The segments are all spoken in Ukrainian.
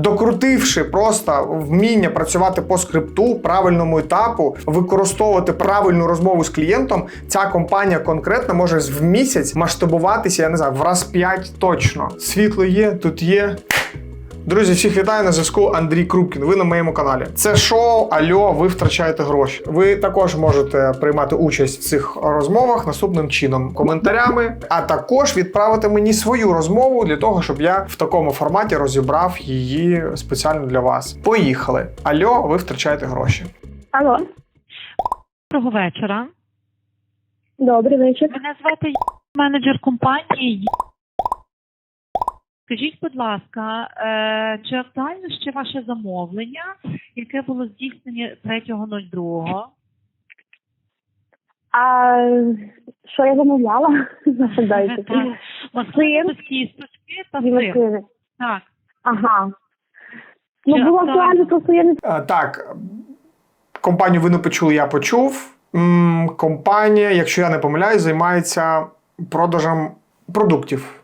Докрутивши просто вміння працювати по скрипту, правильному етапу, використовувати правильну розмову з клієнтом, ця компанія конкретно може в місяць масштабуватися, я не знаю, в раз 5 точно. Світло є, тут є. Друзі, всіх вітаю на зв'язку Андрій Крупкін. Ви на моєму каналі. Це шоу Альо, ви втрачаєте гроші. Ви також можете приймати участь в цих розмовах наступним чином: коментарями, а також відправити мені свою розмову для того, щоб я в такому форматі розібрав її спеціально для вас. Поїхали! Альо, ви втрачаєте гроші. Алло, Доброго вечора. добрий вечір. Мене звати менеджер компанії. Скажіть, будь ласка, е, чи актуально ще ваше замовлення, яке було здійснені 3.02? А що я замовляла? Нагадайте. Так. Маслини кісточки та сир. Так. Ага. Ну було актуально? просто я не Так, компанію ви не почули, я почув. Компанія, якщо я не помиляюсь, займається продажем продуктів.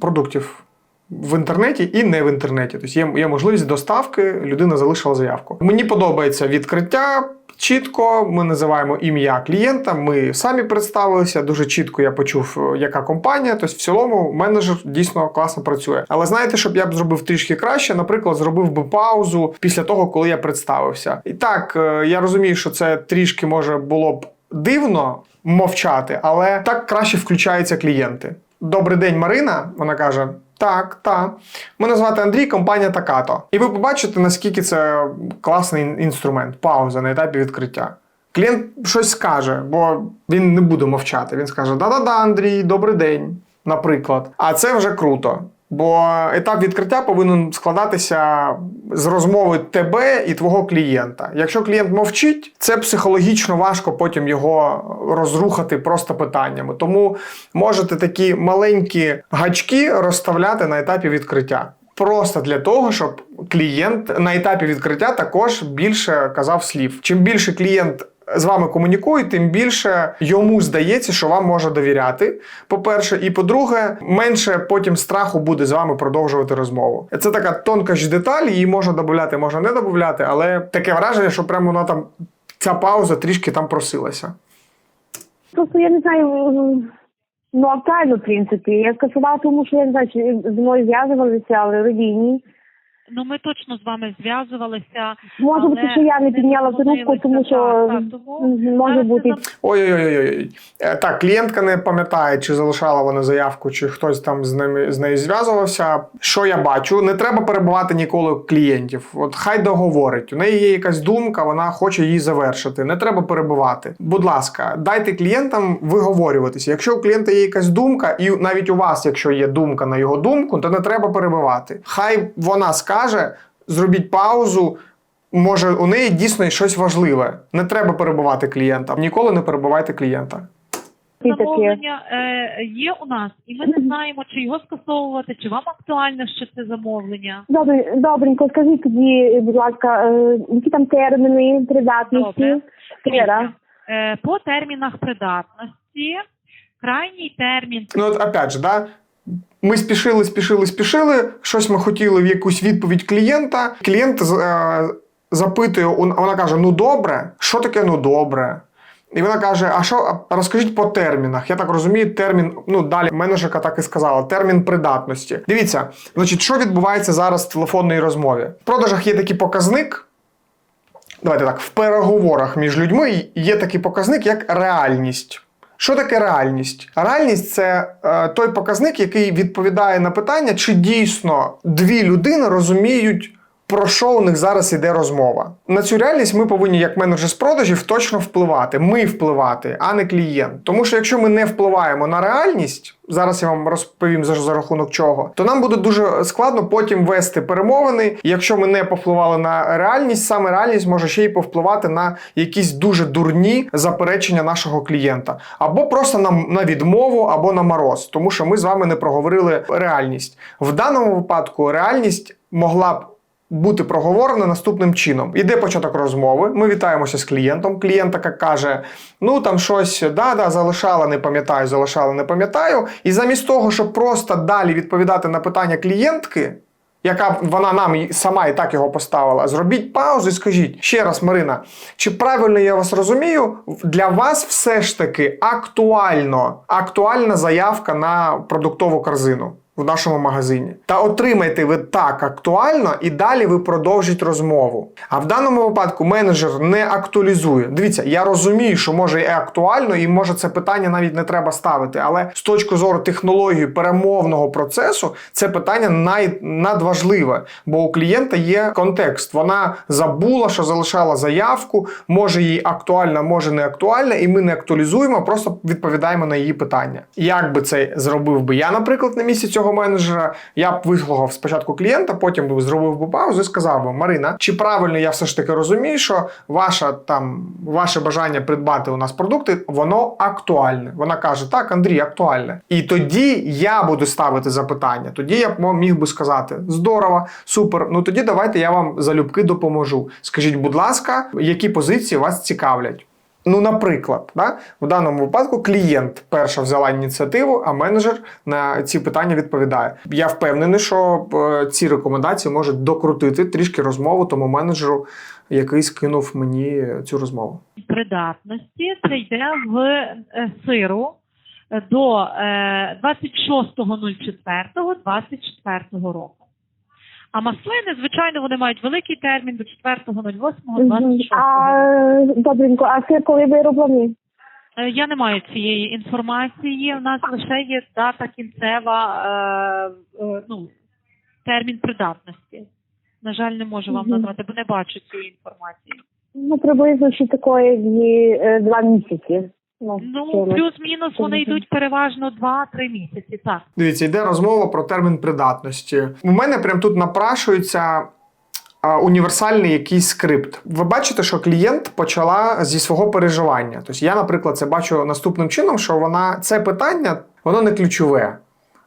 Продуктів. В інтернеті і не в інтернеті. Тобто є, є можливість доставки, людина залишила заявку. Мені подобається відкриття. Чітко ми називаємо ім'я клієнта. Ми самі представилися. Дуже чітко я почув, е, яка компанія. Тобто, в цілому, менеджер дійсно класно працює. Але знаєте, щоб я б зробив трішки краще, наприклад, зробив би паузу після того, коли я представився. І так, е, я розумію, що це трішки може було б дивно мовчати, але так краще включаються клієнти. Добрий день, Марина. Вона каже: Так, так. Мене звати Андрій, компанія Такато. І ви побачите, наскільки це класний інструмент, пауза на етапі відкриття. Клієнт щось скаже, бо він не буде мовчати. Він скаже: Да-да-да, Андрій, добрий день, наприклад. А це вже круто. Бо етап відкриття повинен складатися з розмови тебе і твого клієнта. Якщо клієнт мовчить, це психологічно важко потім його розрухати просто питаннями. Тому можете такі маленькі гачки розставляти на етапі відкриття. Просто для того, щоб клієнт на етапі відкриття також більше казав слів. Чим більше клієнт з вами комунікує, тим більше йому здається, що вам може довіряти. По-перше, і по-друге, менше потім страху буде з вами продовжувати розмову. Це така тонка ж деталь, її можна додати, можна не додати, але таке враження, що прямо вона там ця пауза трішки там просилася. просто я не знаю. м, Ну актуально, в принципі. Я скасувала, тому що я не знаю, чи зі мною зв'язувалися, але вроді ні. Ну, ми точно з вами зв'язувалися. Може але бути, що я не підняла додзвонилися. трубку, тому що Так, так, тому може бути. я Ой-ой-ой. Е, Так, клієнтка не пам'ятає, чи залишала вона заявку, чи хтось там з ними з нею зв'язувався. Що я бачу? Не треба перебувати ніколи клієнтів. От хай договорить. У неї є якась думка, вона хоче її завершити. Не треба перебувати. Будь ласка, дайте клієнтам виговорюватися. Якщо у клієнта є якась думка, і навіть у вас, якщо є думка на його думку, то не треба перебивати. Хай вона скаже, зробіть паузу. Може, у неї дійсно щось важливе. Не треба перебувати клієнта. Ніколи не перебивайте клієнта. Замовлення е, є у нас, і ми не знаємо, чи його скасовувати, чи вам актуально ще це замовлення. Добре, добренько, скажіть тоді, будь ласка, е, які там терміни придатності? Добре. Е, по термінах придатності, крайній термін Ну, от опять же, да. Ми спішили, спішили, спішили. Щось ми хотіли в якусь відповідь клієнта. Клієнт е, запитує, вона каже: Ну добре, що таке ну добре? І вона каже: А що розкажіть по термінах? Я так розумію, термін, ну далі менеджерка так і сказала: термін придатності. Дивіться, значить, що відбувається зараз в телефонній розмові? В продажах є такий показник. Давайте так, в переговорах між людьми є такий показник, як реальність. Що таке реальність? Реальність це е, той показник, який відповідає на питання, чи дійсно дві людини розуміють, про що у них зараз іде розмова. На цю реальність ми повинні, як менеджер з продажів, точно впливати. Ми впливати, а не клієнт. Тому що якщо ми не впливаємо на реальність, зараз я вам розповім за, за рахунок чого, то нам буде дуже складно потім вести перемовини. Якщо ми не повпливали на реальність, саме реальність може ще й повпливати на якісь дуже дурні заперечення нашого клієнта, або просто на, на відмову, або на мороз, тому що ми з вами не проговорили реальність. В даному випадку реальність могла б. Бути проговорена наступним чином. Іде початок розмови. Ми вітаємося з клієнтом. Клієнт така каже: ну там щось да-да, залишала, не пам'ятаю, залишала, не пам'ятаю. І замість того, щоб просто далі відповідати на питання клієнтки, яка вона нам сама і так його поставила. Зробіть паузу і скажіть ще раз, Марина, чи правильно я вас розумію? Для вас все ж таки актуально, актуальна заявка на продуктову корзину. В нашому магазині. Та отримайте ви так актуально, і далі ви продовжите розмову. А в даному випадку менеджер не актуалізує. Дивіться, я розумію, що може і актуально, і може це питання навіть не треба ставити. Але з точки зору технології перемовного процесу, це питання най, надважливе, бо у клієнта є контекст. Вона забула, що залишала заявку, може їй актуальна, може не актуальна, і ми не актуалізуємо, просто відповідаємо на її питання. Як би це зробив би я, наприклад, на місці цього менеджера, я б вислухав спочатку клієнта, потім би зробив би паузу і сказав би: Марина, чи правильно я все ж таки розумію, що ваша там ваше бажання придбати у нас продукти, воно актуальне. Вона каже: Так, Андрій, актуальне. І тоді я буду ставити запитання. Тоді я міг би сказати: здорово, супер. Ну тоді давайте я вам залюбки допоможу. Скажіть, будь ласка, які позиції вас цікавлять? Ну, наприклад, да? в даному випадку клієнт перша взяла ініціативу, а менеджер на ці питання відповідає. Я впевнений, що е, ці рекомендації можуть докрутити трішки розмову тому менеджеру, який скинув мені цю розмову. придатності це йде в е, сиру е, до е, 26.04.24 року. А маслини, звичайно, вони мають великий термін до 4.08.26. А добренько, а це коли вироблені? Я не маю цієї інформації. У нас лише є дата кінцева, е, е, ну, термін придатності. На жаль, не можу вам назвати, бо не бачу цієї інформації. Ну, приблизно ще такої е, два місяці. Ну, Ну, плюс-мінус вони йдуть переважно 2-3 місяці. Так. Дивіться, йде розмова про термін придатності. У мене прям тут напрашується. Універсальний якийсь скрипт. Ви бачите, що клієнт почала зі свого переживання. Тобто я, наприклад, це бачу наступним чином, що вона це питання, воно не ключове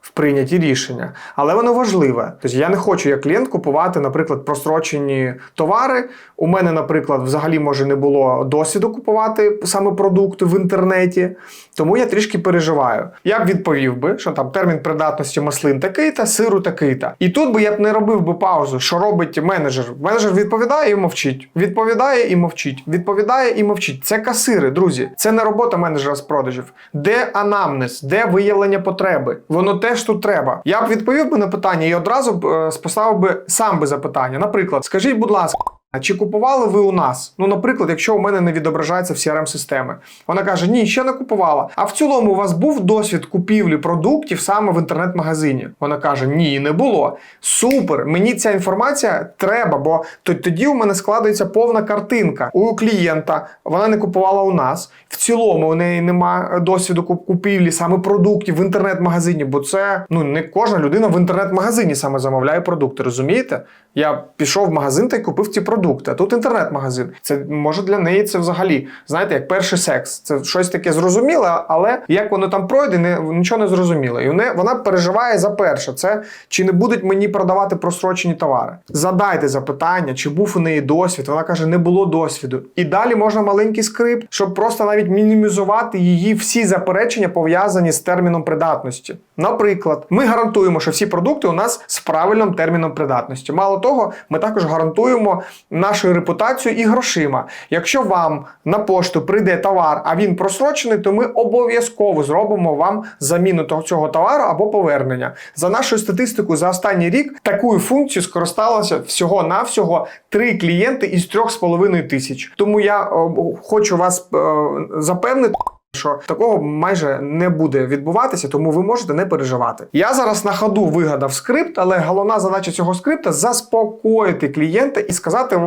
в прийнятті рішення, але воно важливе. Тобто я не хочу як клієнт купувати, наприклад, просрочені товари. У мене, наприклад, взагалі може не було досвіду купувати саме продукти в інтернеті, тому я трішки переживаю. Я б відповів би, що там термін придатності маслин такий-та, сиру такий-та. І тут би я б не робив би паузу, що робить менеджер. Менеджер відповідає і мовчить. Відповідає і мовчить. Відповідає і мовчить. Це касири, друзі. Це не робота менеджера з продажів. Де анамнез, де виявлення потреби? Воно теж тут треба. Я б відповів би на питання і одразу б е, поставив би сам би запитання. Наприклад, скажіть, будь ласка. А чи купували ви у нас? Ну, наприклад, якщо у мене не відображається в crm системи вона каже: Ні, ще не купувала. А в цілому у вас був досвід купівлі продуктів саме в інтернет-магазині? Вона каже: Ні, не було. Супер! Мені ця інформація треба, бо тоді у мене складається повна картинка. У клієнта вона не купувала у нас. В цілому у неї немає досвіду купівлі саме продуктів в інтернет-магазині, бо це ну не кожна людина в інтернет-магазині саме замовляє продукти. Розумієте? Я пішов в магазин та й купив ці продукти. А тут інтернет-магазин. Це може для неї це взагалі, знаєте, як перший секс. Це щось таке зрозуміле, але як воно там пройде, не, нічого не зрозуміло. І вона, вона переживає за перше, це чи не будуть мені продавати просрочені товари. Задайте запитання, чи був у неї досвід. Вона каже, не було досвіду. І далі можна маленький скрипт, щоб просто навіть мінімізувати її всі заперечення, пов'язані з терміном придатності. Наприклад, ми гарантуємо, що всі продукти у нас з правильним терміном придатності. Мало того, ми також гарантуємо нашу репутацію і грошима. Якщо вам на пошту прийде товар, а він просрочений, то ми обов'язково зробимо вам заміну цього товару або повернення. За нашою статистикою, за останній рік такою функцією скористалося всього навсього три клієнти із трьох з половиною тисяч. Тому я о, хочу вас е, запевнити. Що такого майже не буде відбуватися, тому ви можете не переживати. Я зараз на ходу вигадав скрипт, але головна задача цього скрипта заспокоїти клієнта і сказати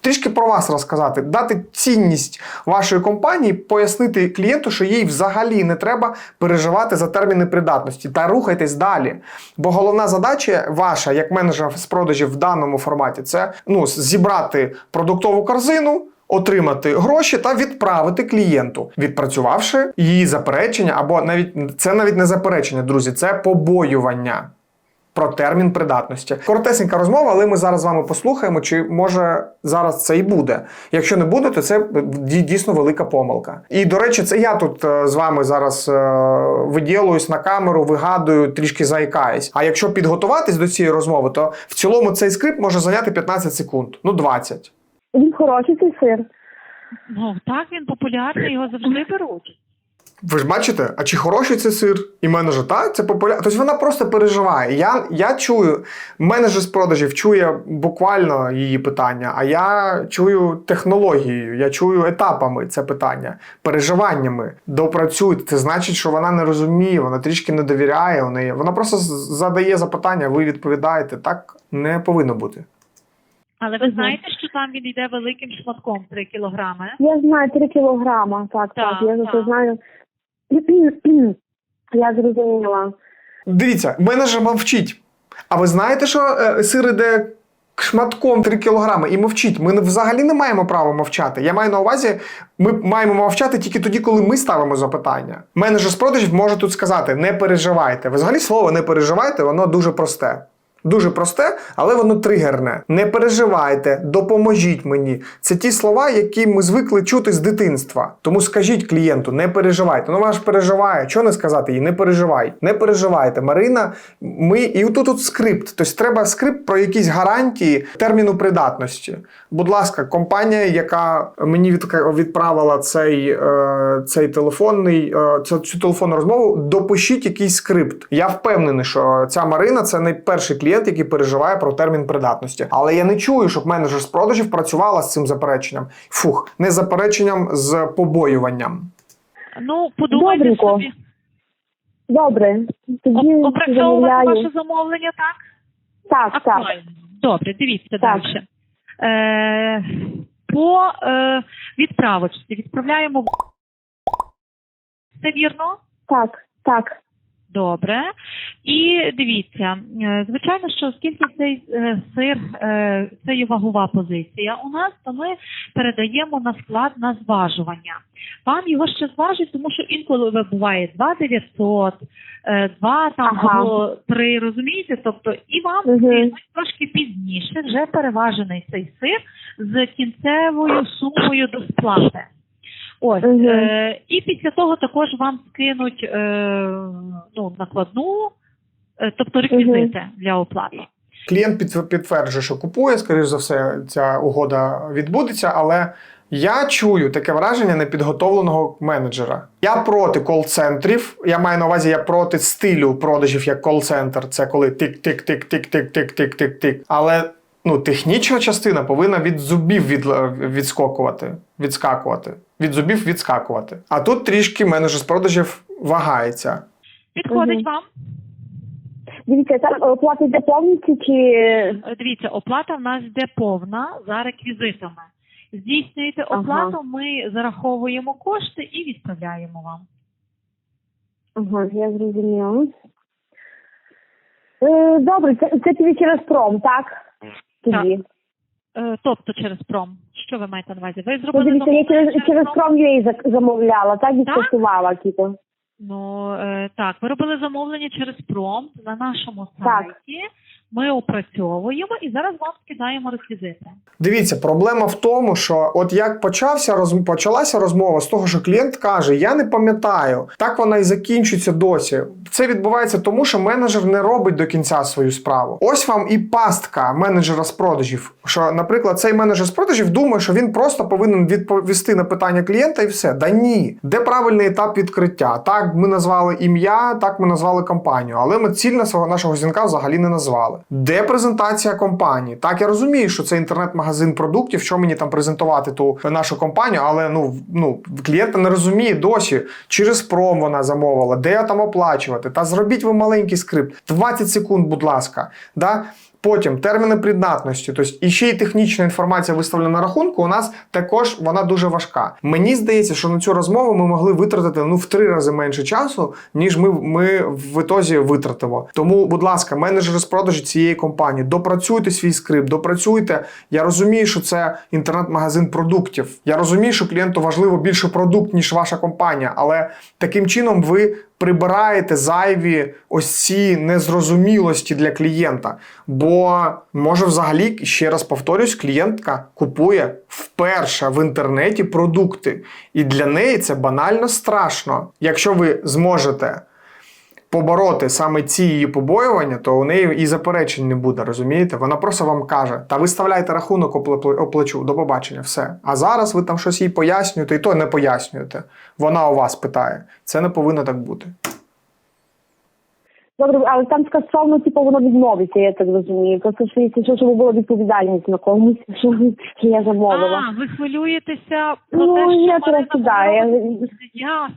трішки про вас розказати, дати цінність вашої компанії, пояснити клієнту, що їй взагалі не треба переживати за терміни придатності та рухайтесь далі. Бо головна задача ваша, як менеджера з продажів в даному форматі, це ну зібрати продуктову корзину отримати гроші та відправити клієнту, відпрацювавши її заперечення, або навіть це навіть не заперечення, друзі, це побоювання. про термін придатності. Коротесенька розмова, але ми зараз з вами послухаємо, чи може зараз це і буде. Якщо не буде, то це дійсно велика помилка. І до речі, це я тут е, з вами зараз е, виділуюсь на камеру, вигадую, трішки заїкаюсь. А якщо підготуватись до цієї розмови, то в цілому цей скрипт може зайняти 15 секунд, ну 20. Він хороший цей сир. Ну так він популярний, його завжди беруть. Ви ж бачите, а чи хороший це сир? І менеджер, так, це популярно. Тобто вона просто переживає. Я, я чую, менеджер з продажів чує буквально її питання, а я чую технологією, я чую етапами це питання, переживаннями. Допрацюйте. Це значить, що вона не розуміє, вона трішки не довіряє у неї. Вона просто з- задає запитання, ви відповідаєте. Так не повинно бути. Але ви знаєте, що там він йде великим шматком 3 кілограми? Я знаю 3 кілограма. Так, так, Так, я за це знаю. Я зрозуміла. Дивіться, менеджер мовчить. А ви знаєте, що е, сир іде шматком 3 кілограми і мовчить? Ми взагалі не маємо права мовчати. Я маю на увазі, ми маємо мовчати тільки тоді, коли ми ставимо запитання. Менеджер з продажів може тут сказати: не переживайте. Взагалі слово не переживайте, воно дуже просте. Дуже просте, але воно тригерне. Не переживайте, допоможіть мені. Це ті слова, які ми звикли чути з дитинства. Тому скажіть клієнту, не переживайте. Ну вона ж переживає. Чого не сказати їй? Не переживай. Не переживайте. Марина, ми і тут тут скрипт. Тобто треба скрипт про якісь гарантії терміну придатності. Будь ласка, компанія, яка мені відправила цей, е, цей телефонний, е, цю, телефонну розмову, допишіть якийсь скрипт. Я впевнений, що ця Марина це не перший клієнт, який переживає про термін придатності. Але я не чую, щоб менеджер з продажів працювала з цим запереченням. Фух, не запереченням з побоюванням. Ну, подумайте Добренько. собі. Добре. Тоді Оп- Опрацьовувати замовляю. ваше замовлення, так? Так, так. Актуально. Добре, дивіться Так. далі. Е, по е, відправочці відправляємо в це вірно? Так, так. Добре. І дивіться, е, звичайно, що оскільки цей е, сир е, це є вагова позиція у нас, то ми передаємо на склад на зважування. Вам його ще зважать, тому що інколи буває 2 900, е, 2 там Ага. або 3, розумієте? Тобто і вам скинуть трошки пізніше вже переважений цей сир з кінцевою сумою до сплати. Ось Мгм. е, і після того також вам скинуть е, ну, накладну, е, тобто реквізити для оплати. Клієнт підтверджує, що купує, скоріш за все, ця угода відбудеться, але я чую таке враження непідготовленого менеджера. Я проти кол-центрів. Я маю на увазі, я проти стилю продажів як кол-центр. Це коли тик-тик-тик-тик-тик-тик-тик-тик. Але ну, технічна частина повинна від зубів від, відскокувати, відскакувати. Від зубів відскакувати. А тут трішки менеджер з продажів вагається. Підходить вам? Дивіться, там оплата йде повністю чи Е, Дивіться, оплата в нас йде повна за реквізитами. Здійснюєте Ага. оплату, ми зараховуємо кошти і відправляємо вам. Ага, я зрозуміла. Е, добре, це, це тобі через пром, так? Тоді. Е, тобто через пром. Що ви маєте на увазі? Ви Ну, зробили дивіться, я замовлення через, через пром UA її замовляла, так і скасувала, типу. Ну е, так, ви робили замовлення через пром на нашому Так. сайті. Ми опрацьовуємо і зараз вам скидаємо реквізити. Дивіться, проблема в тому, що от як почався роз... почалася розмова з того, що клієнт каже: Я не пам'ятаю, так вона і закінчується досі. Це відбувається тому, що менеджер не робить до кінця свою справу. Ось вам і пастка менеджера з продажів. Що, наприклад, цей менеджер з продажів думає, що він просто повинен відповісти на питання клієнта і все. Да ні, де правильний етап відкриття? Так, ми назвали ім'я, так ми назвали компанію, але ми цільно свого нашого дзвінка взагалі не назвали. Де презентація компанії? Так, я розумію, що це інтернет-магазин продуктів, що мені там презентувати ту нашу компанію, але ну, ну клієнт не розуміє досі, через пром вона замовила, де я там оплачувати. Та зробіть ви маленький скрипт, 20 секунд, будь ласка. Да? Потім терміни придатності, тобто і ще й технічна інформація виставлена на рахунку. У нас також вона дуже важка. Мені здається, що на цю розмову ми могли витратити ну в три рази менше часу, ніж ми, ми в ітозі витратимо. Тому, будь ласка, менеджери з продажі цієї компанії, допрацюйте свій скрипт, допрацюйте. Я розумію, що це інтернет-магазин продуктів. Я розумію, що клієнту важливо більше продукт, ніж ваша компанія, але таким чином ви прибираєте зайві ось ці незрозумілості для клієнта. Бо може взагалі, ще раз повторюсь, клієнтка купує вперше в інтернеті продукти. І для неї це банально страшно. Якщо ви зможете побороти саме ці її побоювання, то у неї і заперечень не буде, розумієте? Вона просто вам каже: та виставляйте рахунок, опле- оплачу, до побачення, все. А зараз ви там щось їй пояснюєте, і то не пояснюєте. Вона у вас питає. Це не повинно так бути. Добре, але там скасовано, типу, воно відмовиться, я так розумію. Просто що якщо щоб була відповідальність на комусь, що, що я замовила. А, ви хвилюєтеся про Ну, те, що я трохи, да, я-.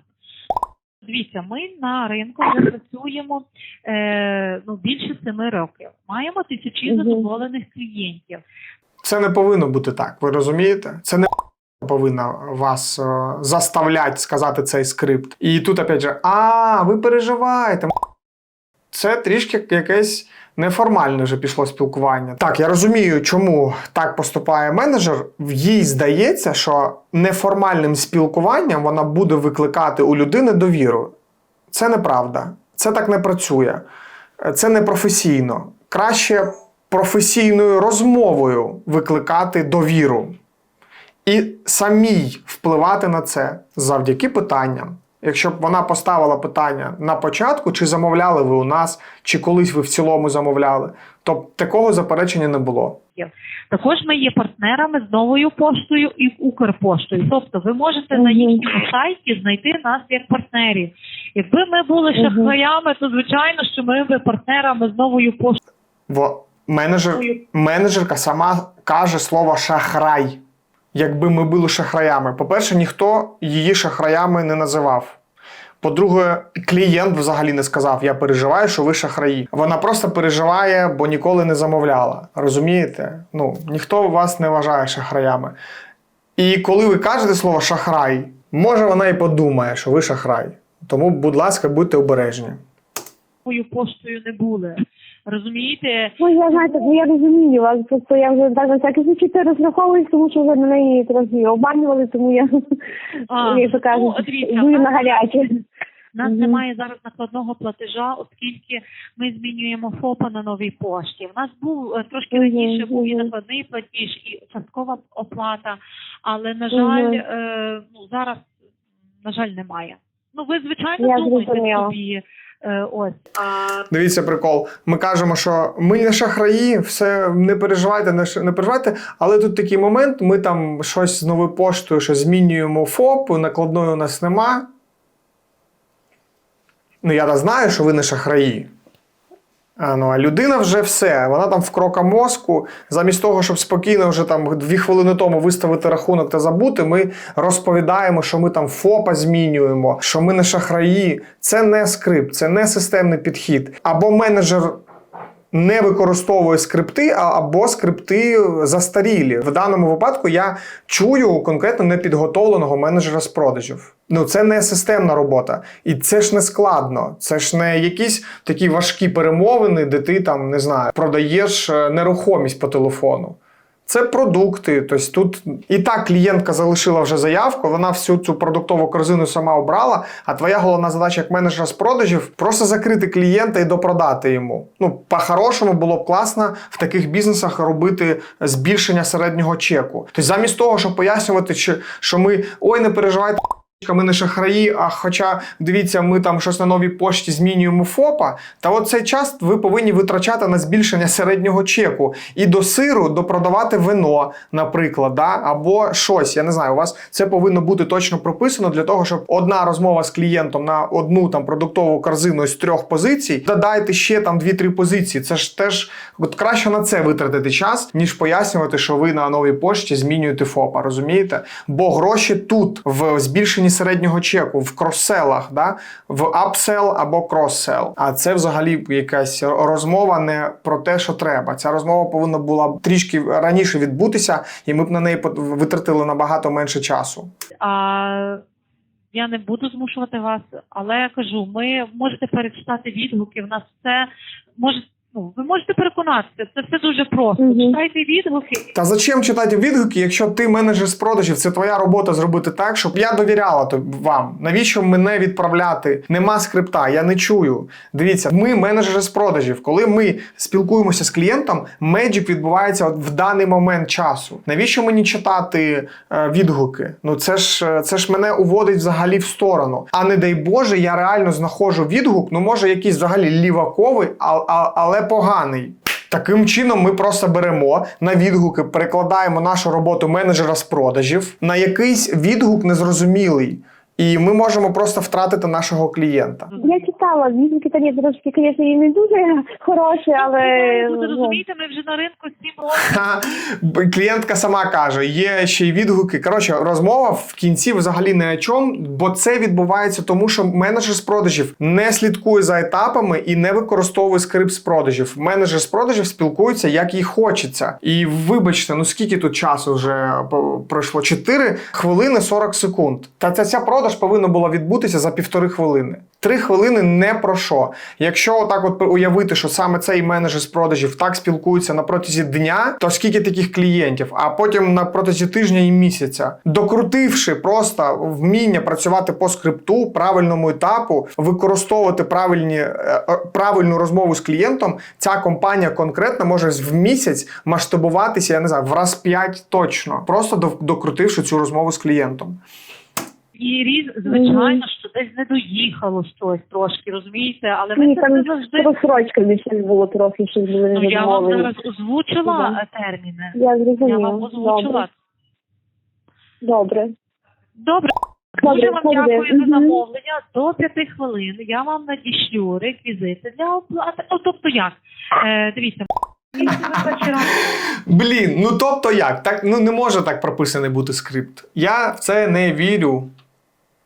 Дивіться, ми на ринку вже працюємо е, ну, більше семи років. Маємо тисячі задоволених клієнтів. Це не повинно бути так, ви розумієте? Це не повинна вас е, заставляти сказати цей скрипт. І тут опять же, а, ви переживаєте. Це трішки якесь неформальне вже пішло спілкування. Так, я розумію, чому так поступає менеджер. Їй здається, що неформальним спілкуванням вона буде викликати у людини довіру. Це неправда. Це так не працює. Це не професійно. Краще професійною розмовою викликати довіру і самій впливати на це завдяки питанням. Якщо б вона поставила питання на початку, чи замовляли ви у нас, чи колись ви в цілому замовляли, то б такого заперечення не було. Також ми є партнерами з новою поштою і Укрпоштою. Тобто ви можете на їхньому сайті знайти нас як партнерів. Якби ми були шахраями, то звичайно, що ми би партнерами з новою поштою. Бо менеджер, менеджерка сама каже слово шахрай. Якби ми були шахраями. По-перше, ніхто її шахраями не називав. По-друге, клієнт взагалі не сказав: Я переживаю, що ви шахраї. Вона просто переживає, бо ніколи не замовляла. Розумієте? Ну, ніхто вас не вважає шахраями. І коли ви кажете слово шахрай, може вона і подумає, що ви шахрай. Тому, будь ласка, будьте обережні. новою поштою не були. Розумієте? Ну, я знаєте, ну я розумію, але просто я вже так всякий це розраховуюсь, тому що вже на неї трохи обманювали, тому я, А, то ну, дивіться, на гаряче. У нас Мгм. немає зараз накладного платежа, оскільки ми змінюємо ФОПа на новій пошті. У нас був е, трошки раніше був і накладний платіж, і часткова оплата, але на жаль, Мгм. е, ну зараз на жаль немає. Ну ви звичайно Я думаєте зрозуміла. собі. Е, Ось Дивіться, прикол. Ми кажемо, що ми не шахраї, все не переживайте, не, не переживайте. Але тут такий момент: ми там щось з новою поштою, що змінюємо ФОП, накладної у нас нема. Ну, я знаю, що ви не шахраї. А, ну, а людина вже все, вона там в крока мозку. Замість того, щоб спокійно вже там дві хвилини тому виставити рахунок та забути, ми розповідаємо, що ми там ФОПа змінюємо, що ми не шахраї. Це не скрипт, це не системний підхід. Або менеджер не використовує скрипти, або скрипти застарілі. В даному випадку я чую конкретно непідготовленого менеджера з продажів. Ну це не системна робота, і це ж не складно. Це ж не якісь такі важкі перемовини, де ти там не знаю, продаєш е, нерухомість по телефону. Це продукти. Тобто тут і так клієнтка залишила вже заявку, вона всю цю продуктову корзину сама обрала. А твоя головна задача як менеджера з продажів просто закрити клієнта і допродати йому. Ну, по-хорошому було б класно в таких бізнесах робити збільшення середнього чеку. Тобто, замість того, щоб пояснювати, що ми ой, не переживайте. Ми не шахраї, а хоча дивіться, ми там щось на новій пошті змінюємо ФОПа. Та от цей час ви повинні витрачати на збільшення середнього чеку і до сиру допродавати вино, наприклад, да? або щось. Я не знаю, у вас це повинно бути точно прописано для того, щоб одна розмова з клієнтом на одну там продуктову корзину з трьох позицій, додайте ще там дві-три позиції. Це ж теж от краще на це витратити час, ніж пояснювати, що ви на новій пошті змінюєте ФОПа. Розумієте? Бо гроші тут в збільшенні середнього чеку, в кросселах, да? в апсел або кроссел. А це взагалі якась розмова не про те, що треба. Ця розмова повинна була трішки раніше відбутися, і ми б на неї витратили набагато менше часу. А я не буду змушувати вас, але я кажу, ми можете перечитати відгуки. В нас все може Ну, ви можете переконатися, це все дуже просто. Мгм. Читайте відгуки. Та зачем читати відгуки, якщо ти менеджер з продажів, це твоя робота зробити так, щоб я довіряла тобі- вам. Навіщо мене відправляти? Нема скрипта, я не чую. Дивіться, ми менеджери з продажів. Коли ми спілкуємося з клієнтом, меджик відбувається от в даний момент часу. Навіщо мені читати е, відгуки? Ну це ж е, це ж мене уводить взагалі в сторону. А не дай Боже, я реально знаходжу відгук. Ну може якийсь взагалі ліваковий, а, а, але поганий. Таким чином, ми просто беремо на відгуки, перекладаємо нашу роботу менеджера з продажів на якийсь відгук незрозумілий, і ми можемо просто втратити нашого клієнта. Я читала відгуки, та ні, трошки, звісно, і не дуже хороші, але Ви ну, розумієте, ми вже на ринку 7 років. Клієнтка сама каже, є ще й відгуки. Коротше, розмова в кінці взагалі не о чому, бо це відбувається тому, що менеджер з продажів не слідкує за етапами і не використовує скрипт з продажів. Менеджер з продажів спілкується як їй хочеться. І вибачте, ну скільки тут часу вже пройшло? 4 хвилини 40 секунд. Та ця, ця продаж повинна була відбутися за півтори хвилини. Три хвилини не про що. Якщо отак от уявити, що саме цей менеджер з продажів так спілкується на протязі дня, то скільки таких клієнтів, а потім на протязі тижня і місяця, докрутивши просто вміння працювати по скрипту, правильному етапу, використовувати правильні, е, е, правильну розмову з клієнтом, ця компанія конкретно може в місяць масштабуватися, я не знаю, в раз 5 точно, просто докрутивши цю розмову з клієнтом. І різ, звичайно, що десь не доїхало щось трошки, розумієте? Але ми ні, це там завжди. розсрочками щось було трохи, щось були Ну, я вам зараз озвучила е, терміни. Я Я зрозуміла. вам озвучила. Добре. Добре. Добре, Дуже вам добре. дякую за Мгм. замовлення. До п'яти хвилин я вам надішлю реквізити для оплати. Ну, тобто як? Е, дивіться, Блін, ну тобто як? Так ну не може так прописаний бути скрипт. Я в це не вірю.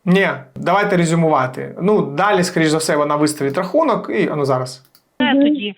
Ні, давайте резюмувати. Ну, далі, скоріш за все, вона виставить рахунок і ну зараз. Е, тоді.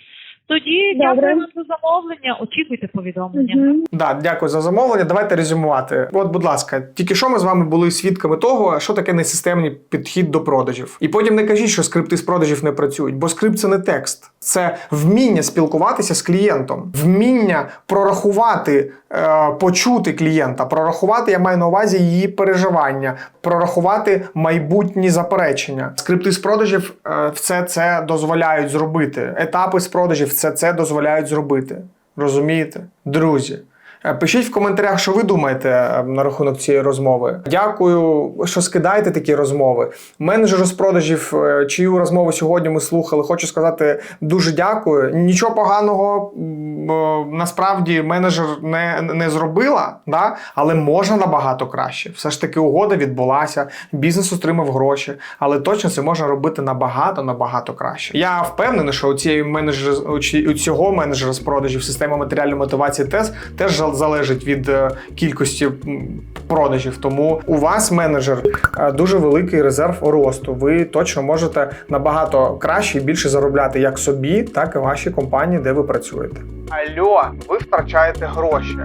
Тоді Добре. дякую вам за замовлення. Очікуйте повідомлення. Мгм. Да, дякую за замовлення. Давайте резюмувати. От, будь ласка, тільки що ми з вами були свідками того, що таке несистемний підхід до продажів. І потім не кажіть, що скрипти з продажів не працюють, бо скрипт це не текст, це вміння спілкуватися з клієнтом, вміння прорахувати, е, почути клієнта, прорахувати, я маю на увазі її переживання, прорахувати майбутні заперечення. Скрипти з продажів е, все це дозволяють зробити. Етапи з продажів все це дозволяють зробити. Розумієте? Друзі. Е, Пишіть в коментарях, що ви думаєте е, на рахунок цієї розмови. Дякую, що скидаєте такі розмови. Менеджеру з продажів, е, чию розмову сьогодні ми слухали, хочу сказати дуже дякую. Нічого поганого насправді менеджер не, не зробила, да? але можна набагато краще. Все ж таки угода відбулася, бізнес отримав гроші, але точно це можна робити набагато набагато краще. Я впевнений, що у цієї менеджера у цього менеджера з продажів система матеріальної мотивації теж теж залежить від е, кількості продажів. Тому у вас менеджер е, дуже великий резерв росту. Ви точно можете набагато краще і більше заробляти як собі, так і вашій компанії, де ви працюєте. Альо, ви втрачаєте гроші.